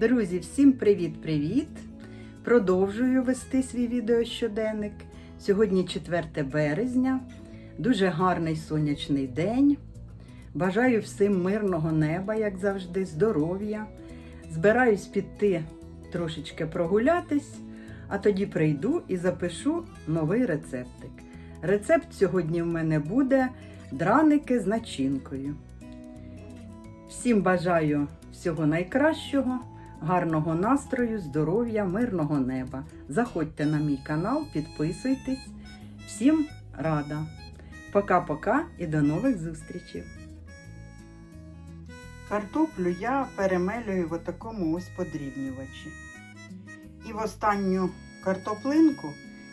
Друзі, всім привіт-привіт! Продовжую вести свій відеощоденник. Сьогодні 4 березня, дуже гарний сонячний день. Бажаю всім мирного неба, як завжди, здоров'я. Збираюсь піти трошечки прогулятись, а тоді прийду і запишу новий рецептик. Рецепт сьогодні в мене буде драники з начинкою. Всім бажаю всього найкращого, гарного настрою, здоров'я, мирного неба. Заходьте на мій канал, підписуйтесь. Всім рада. Пока-пока і до нових зустрічей. Картоплю я перемелюю в такому ось подрібнювачі. І в останню картоплинку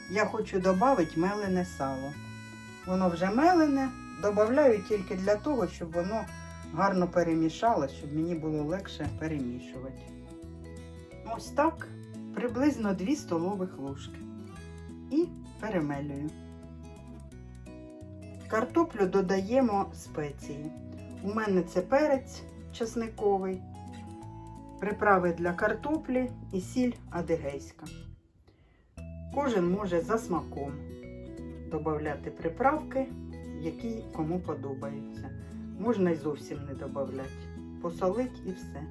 я хочу додати мелене сало. Воно вже мелене, додаю тільки для того, щоб воно гарно перемішала, щоб мені було легше перемішувати. Ось так, приблизно 2 столових ложки. І перемелюю. Картоплю додаємо спеції. У мене це перець чесниковий, приправи для картоплі і сіль адигейська. Кожен може за смаком додати приправки, які кому подобаються. Можна й зовсім не додати. Посолить і все.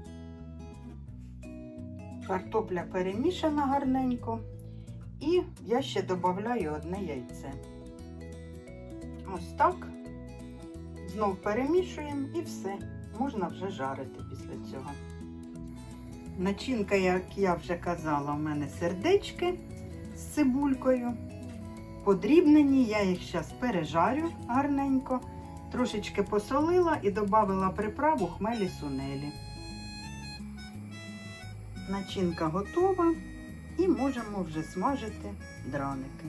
Картопля перемішана гарненько. І я ще додаю одне яйце. Ось так. Знов перемішуємо і все. Можна вже жарити після цього. Начинка, як я вже казала, у мене сердечки з цибулькою. Подрібнені, я їх зараз пережарю гарненько. Трошечки посолила і додала приправу хмелі сунелі. Начинка готова і можемо вже смажити драники.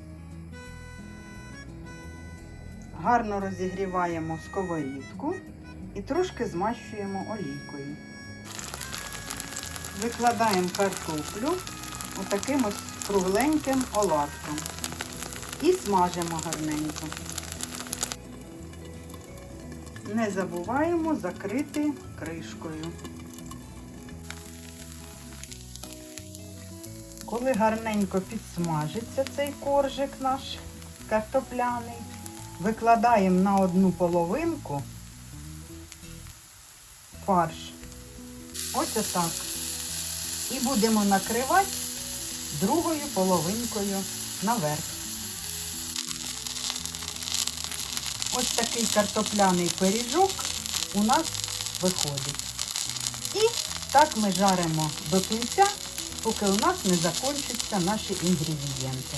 Гарно розігріваємо сковорідку і трошки змащуємо олійкою. Викладаємо картоплю отаким ось кругленьким оладком і смажимо гарненько. Не забуваємо закрити кришкою. Коли гарненько підсмажиться цей коржик наш картопляний, викладаємо на одну половинку фарш. Ось отак. І будемо накривати другою половинкою наверх. Ось такий картопляний пиріжок у нас виходить. І так ми жаримо до кінця, поки у нас не закінчаться наші інгредієнти.